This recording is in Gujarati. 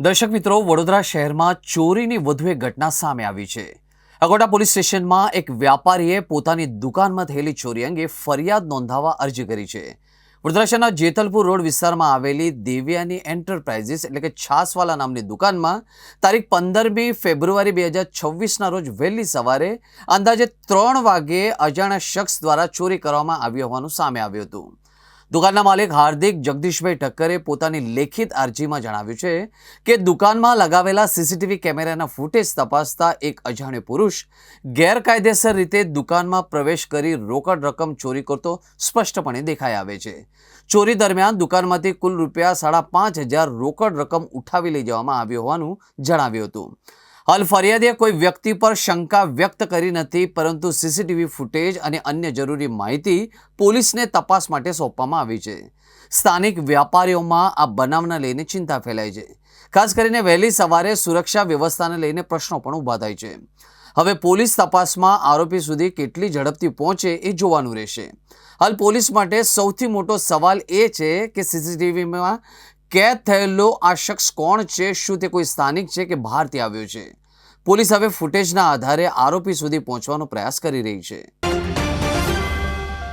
દર્શક મિત્રો, વડોદરા શહેરમાં ચોરીની વધુ એક ઘટના સામે આવી છે. અકોટા પોલીસ સ્ટેશનમાં એક વ્યાપારીએ પોતાની દુકાનમાં થયેલી ચોરી અંગે ફરિયાદ નોંધાવવા અરજી કરી છે. વડોદરા શહેરના જેતલપુર રોડ વિસ્તારમાં આવેલી દેવ્યાની એન્ટરપ્રાઇઝિસ એટલે કે છાસવાલા નામની દુકાનમાં તારીખ પંદરમી ફેબ્રુઆરી બે હજાર છવ્વીસના રોજ વહેલી સવારે અંદાજે ત્રણ વાગ્યે અજાણ્યા શખ્સ દ્વારા ચોરી કરવામાં આવી હોવાનું સામે આવ્યું હતું. દુકાનના માલિક હાર્દિક જગદીશભાઈ ઠક્કરે પોતાની લેખિત અરજીમાં જણાવ્યું છે કે દુકાનમાં લગાવેલા સીસીટીવી કેમેરાના ફૂટેજ તપાસતા એક અજાણ્યો પુરુષ ગેરકાયદેસર રીતે દુકાનમાં પ્રવેશ કરી રોકડ રકમ ચોરી કરતો સ્પષ્ટપણે દેખાઈ આવે છે. ચોરી દરમિયાન દુકાનમાંથી કુલ રૂપિયા સાડા પાંચ હજાર રોકડ રકમ ઉઠાવી લઈ જવામાં આવ્યો હોવાનું જણાવ્યું હતું. હાલ ફરિયાદે કોઈ વ્યક્તિ પર શંકા વ્યક્ત કરી નથી, પરંતુ સીસીટીવી ફૂટેજ અને અન્ય જરૂરી માહિતી પોલીસને તપાસ માટે સોંપવામાં આવી છે. સ્થાનિક વ્યાપારીઓમાં આ બનાવને લઈને ચિંતા ફેલાઈ છે. ખાસ કરીને વહેલી સવારે સુરક્ષા વ્યવસ્થાને લઈને પ્રશ્નો પણ ઊભા થાય છે. હવે પોલીસ તપાસમાં આરોપી સુધી કેટલી ઝડપથી પહોંચે એ જોવાનું રહેશે. હાલ પોલીસ માટે સૌથી મોટો સવાલ એ છે કે સીસીટીવીમાં કેદ થયેલો આ શખ્સ કોણ છે? શું તે કોઈ સ્થાનિક છે કે બહારથી આવ્યો છે? પોલીસ હવે ફૂટેજના આધારે આરોપી સુધી પહોંચવાનો પ્રયાસ કરી રહી છે.